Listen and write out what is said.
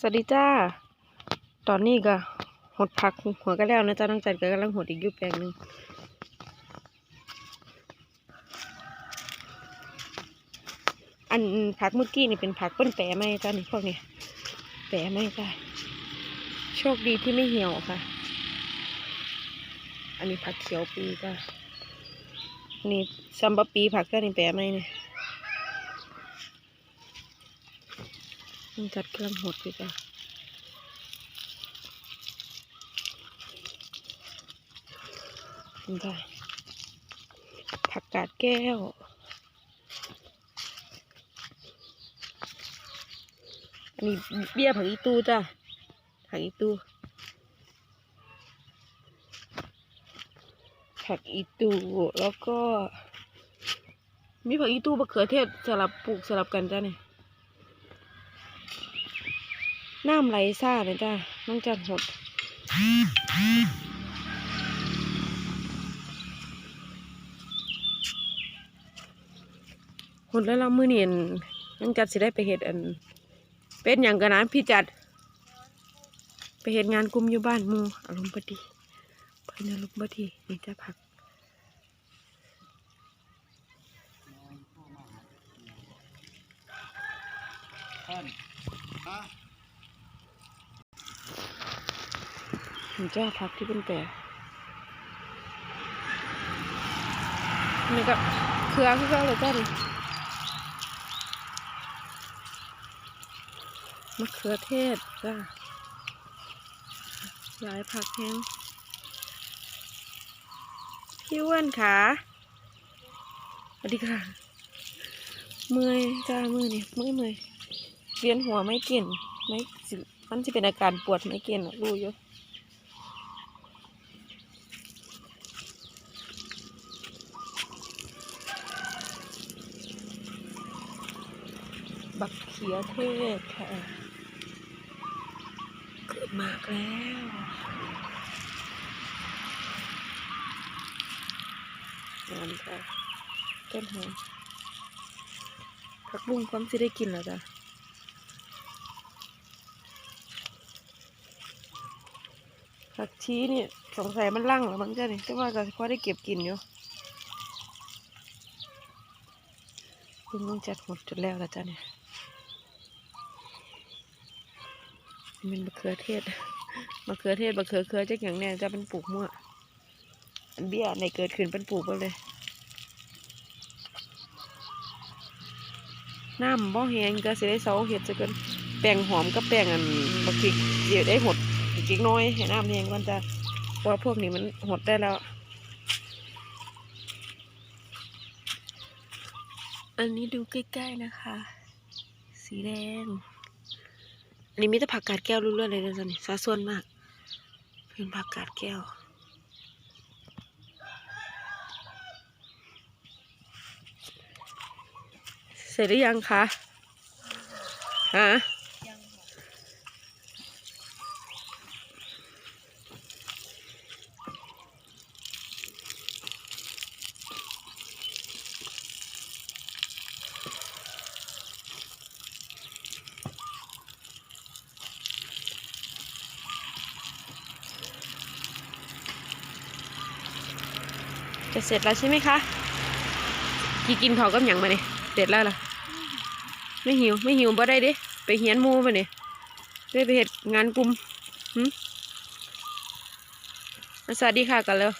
สวัสดีจ้า ตอนนี้ก็หดผักหัวก็แล้วนะจ้าน้องจันก็กำลังหดอีกอยุบแปลงหนึ่งอันผักเมื่อกี้นี่เป็นผักเปิ้นแปะไหมจ้านี่พวกนี้แปะไหมจ้าโชคดีที่ไม่เหี่ยวค่ะ อันนี้ผักเขียวปีจ้านี่ซัมบะปีผักก็นี่แปะไหมเนี่ย น้องจัดกำลังหดอยู่จ้าได้ผักกาดแก้วอันนี้เบี้ยผักอีตูจ้ะผักอีตูผักอีตูแล้วก็ มีผักอีตูมะเขือเทศสลับปลูกสลับกันจ้ะเนี่ย น้ำไหลซ่าเลยจ้ะน้องจันหดคนแล้วเรามือเนียนยังจัดสิได้ไปเห็ดอัน เป็นอย่างกันนะพี่จัด ไปเห็ดงานกลุ่มอยู่บ้านมูอารมณ์บดีเพิ่นอารมณ์บดีนี่จะผักท่านฮะ นี่จะผักที่เป็นแปรนี่ก็เครือคือเขาเลยจ้าดิมะเขือเทศจ้าหลายผักแห้งพี่อ้วนขาสวัสดีค่ะ เมื่อยจ้ามือนี่เมื่อยเมื่อยเวียนหัวไม่เก่นไม่มันจะเป็นอาการปวดไม่เก่นรู้อยู่ บักเขียเทศค่ะเกิดมากแล้วงานค่ะต้นหอมผักบุ้งความสิได้กินแล้วจ้ะผักชี้เนี่ยสงสัยมันลั่งแล้วมั้งจ้ะนี่แต่ว่าก็พอได้เก็บกินอยู่เพิ่งต้องจัดหมดจนแล้วแล้วจ้ะเนี่ย มันมะเขือเทศมะเขือเทศมะเขือเขือจักอย่างแน่จะเป็นปลูกมั่วอันเบี้ยในเกิดขึ้นเป็นปลูกไปเลยน้ำบ่แห้งก็สิได้เสาเห็ดจะเกินแป้งหอมกับแป้งอันบักพริกเดี๋ยวได้หดกจิกน้อยให้น้ำแหงก่อนจะเพราะว่าพวกนี้มันหดได้แล้ว อันนี้ดูใกล้ๆนะคะ สีแดง อันนี้มีแต่ผักกาดแก้วล้วนๆเลยนะจ๊ะนี่ซาส่วนมาก เป็นผักกาดแก้ว เสร็จหรือยังคะฮะ จะเสร็จแล้วใช่ไหมคะกี่กินเขากับหยังมาเนี่ยเสร็จแล้วเหรอไม่หิวไม่หิวบ่ได้ดิไปเฮียนมูมาเนี่ยได้ไปเหตุงานกลุ่มหืมาสวัสดีค่ะกันแล้ว